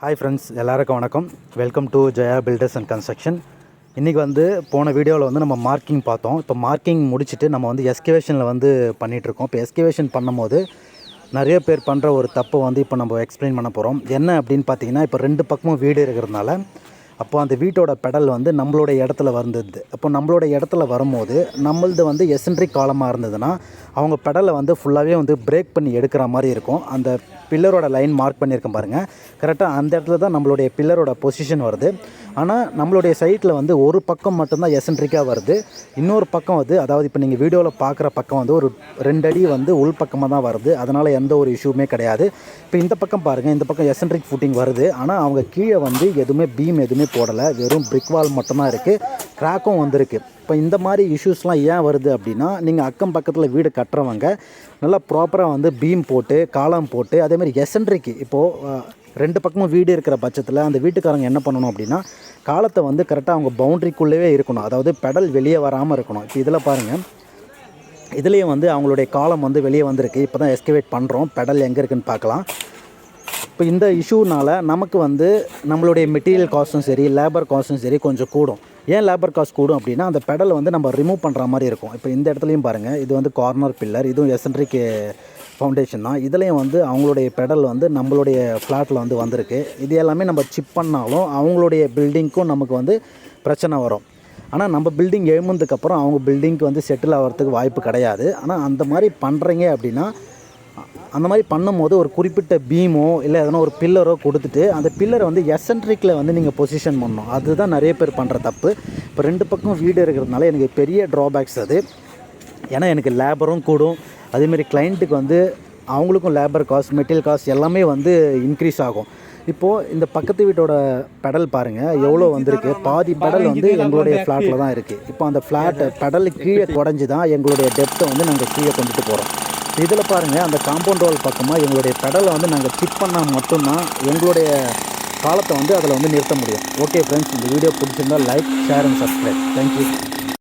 Hi friends எல்லாருக்கும் வணக்கம். Welcome to Jaya builders and construction இன்றைக்கி வந்து போன வீடியோவில் வந்து நம்ம மார்க்கிங் பார்த்தோம். இப்போ மார்க்கிங் முடிச்சுட்டு நம்ம வந்து எஸ்கவேஷனில் வந்து பண்ணிகிட்ருக்கோம் இப்போ எஸ்கவேஷன் பண்ணும்போது நிறைய பேர் பண்ணுற ஒரு தப்பை வந்து இப்போ நம்ம எக்ஸ்பிளைன் பண்ண போகிறோம் என்ன அப்படின்னு பார்த்தீங்கன்னா இப்போ ரெண்டு பக்கமும் வீடு இருக்கிறதுனால அப்போ அந்த வீட்டோட பெடல் வந்து நம்மளோட இடத்துல வந்தது. அப்போ நம்மளோட இடத்துல வரும்போது நம்மளது வந்து எசன்ட்ரிக் காலமாக இருந்ததுன்னா அவங்க பெடலை வந்து ஃபுல்லாகவே வந்து பிரேக் பண்ணி எடுக்கிற மாதிரி இருக்கும். அந்த பில்லரோட லைன் மார்க் பண்ணியிருக்கேன் பாருங்கள் கரெக்டாக அந்த இடத்துல தான் நம்மளுடைய பில்லரோட பொசிஷன் வருது. ஆனால் நம்மளுடைய சைட்டில் வந்து ஒரு பக்கம் மட்டும்தான் எசன்ட்ரிக்காக வருது. இன்னொரு பக்கம் வந்து அதாவது இப்போ நீங்கள் வீடியோவில் பார்க்குற பக்கம் வந்து ஒரு ரெண்டு அடி வந்து உள் பக்கமாக தான் வருது. அதனால் எந்த ஒரு இஷ்யூமே கிடையாது. இப்போ இந்த பக்கம் பாருங்கள் இந்த பக்கம் எசன்ட்ரிக் ஃபுட்டிங் வருது. ஆனால் அவங்க கீழே வந்து எதுவுமே பீம் எதுவுமே போடலை. வெறும் பிரிக் வால் மட்டும்தான் இருக்குது கிராக்கும் வந்திருக்கு. இப்போ இந்த மாதிரி இஷ்யூஸ்லாம் ஏன் வருது அப்படின்னா நீங்கள் அக்கம் பக்கத்தில் வீடு கட்டுறவங்க நல்லா ப்ராப்பராக வந்து பீம் போட்டு காலம் போட்டு அதேமாதிரி எசன்ட்ரிக்கு இப்போது ரெண்டு பக்கமும் வீடு இருக்கிற பட்சத்தில் அந்த வீட்டுக்காரங்க என்ன பண்ணணும் அப்படின்னா காலத்தை வந்து கரெக்டாக அவங்க பவுண்ட்ரிக்குள்ளேயே இருக்கணும். அதாவது பெடல் வெளியே வராமல் இருக்கணும். இப்போ இதில் பாருங்கள் இதுலேயும் வந்து அவங்களுடைய காலம் வந்து வெளியே வந்திருக்கு. இப்போ தான் எஸ்கவேட் பண்ணுறோம் பெடல் எங்கே இருக்குதுன்னு பார்க்கலாம். இப்போ இந்த இஷ்யூனால் நமக்கு வந்து நம்மளுடைய மெட்டீரியல் காஸ்ட்டும் சரி லேபர் காஸ்ட்டும் சரி கொஞ்சம் கூடும். ஏன் லேபர் காஸ்ட் கூடும் அப்படின்னா அந்த பெடலை வந்து நம்ம ரிமூவ் பண்ணுற மாதிரி இருக்கும். இப்போ இந்த இடத்துலையும் பாருங்கள் இது வந்து கார்னர் பில்லர் இதுவும் எசன்ட்ரிக்கு ஃபவுண்டேஷன் தான். இதுலேயும் வந்து அவங்களுடைய பெடல் வந்து நம்மளுடைய ஃப்ளாட்டில் வந்து வந்திருக்கு. இது எல்லாமே நம்ம சிப் பண்ணாலும் அவங்களுடைய பில்டிங்க்கும் நமக்கு வந்து பிரச்சனை வரும். ஆனால் நம்ம பில்டிங் எழுந்ததுக்கப்புறம் அவங்க பில்டிங்க்கு வந்து செட்டில் ஆகிறதுக்கு வாய்ப்பு கிடையாது. ஆனால் அந்த மாதிரி பண்ணுறீங்க அப்படின்னா அந்த மாதிரி பண்ணும்போது ஒரு குறிப்பிட்ட பீமோ இல்லை எதனா ஒரு பில்லரோ கொடுத்துட்டு அந்த பில்லரை வந்து எசன்ட்ரிக்கில் வந்து நீங்கள் பொசிஷன் பண்ணணும். அதுதான் நிறைய பேர் பண்ணுற தப்பு. இப்போ ரெண்டு பக்கம் வீடு இருக்கிறதுனால எனக்கு பெரிய ட்ராபேக்ஸ் அது. ஏன்னா எனக்கு லேபரும் கூடும். அதேமாரி கிளைண்ட்டுக்கு வந்து அவங்களுக்கும் லேபர் காஸ்ட் மெட்டீரியல் காஸ்ட் எல்லாமே வந்து இன்க்ரீஸ் ஆகும். இப்போது இந்த பக்கத்து வீட்டோட பெடல் பாருங்கள் எவ்வளோ வந்திருக்கு? பாதி பெடல் வந்து எங்களுடைய ஃப்ளாட்டில் தான் இருக்குது இப்போ அந்த ஃப்ளாட் பெடல் கீழே குடஞ்சி தான் எங்களுடைய டெப்த்தை வந்து நாங்கள் கீழே கொண்டுட்டு போகிறோம் இதில் பாருங்கள் அந்த காம்பவுண்ட் வால் பக்கமாக எங்களுடைய பெடலை வந்து நாங்கள் சிப் பண்ணால் மட்டும்தான் எங்களுடைய காலத்தை வந்து அதில் வந்து நிறுத்த முடியும். ஓகே ஃப்ரெண்ட்ஸ் இந்த வீடியோ பிடிச்சிருந்தால் like share and subscribe thank you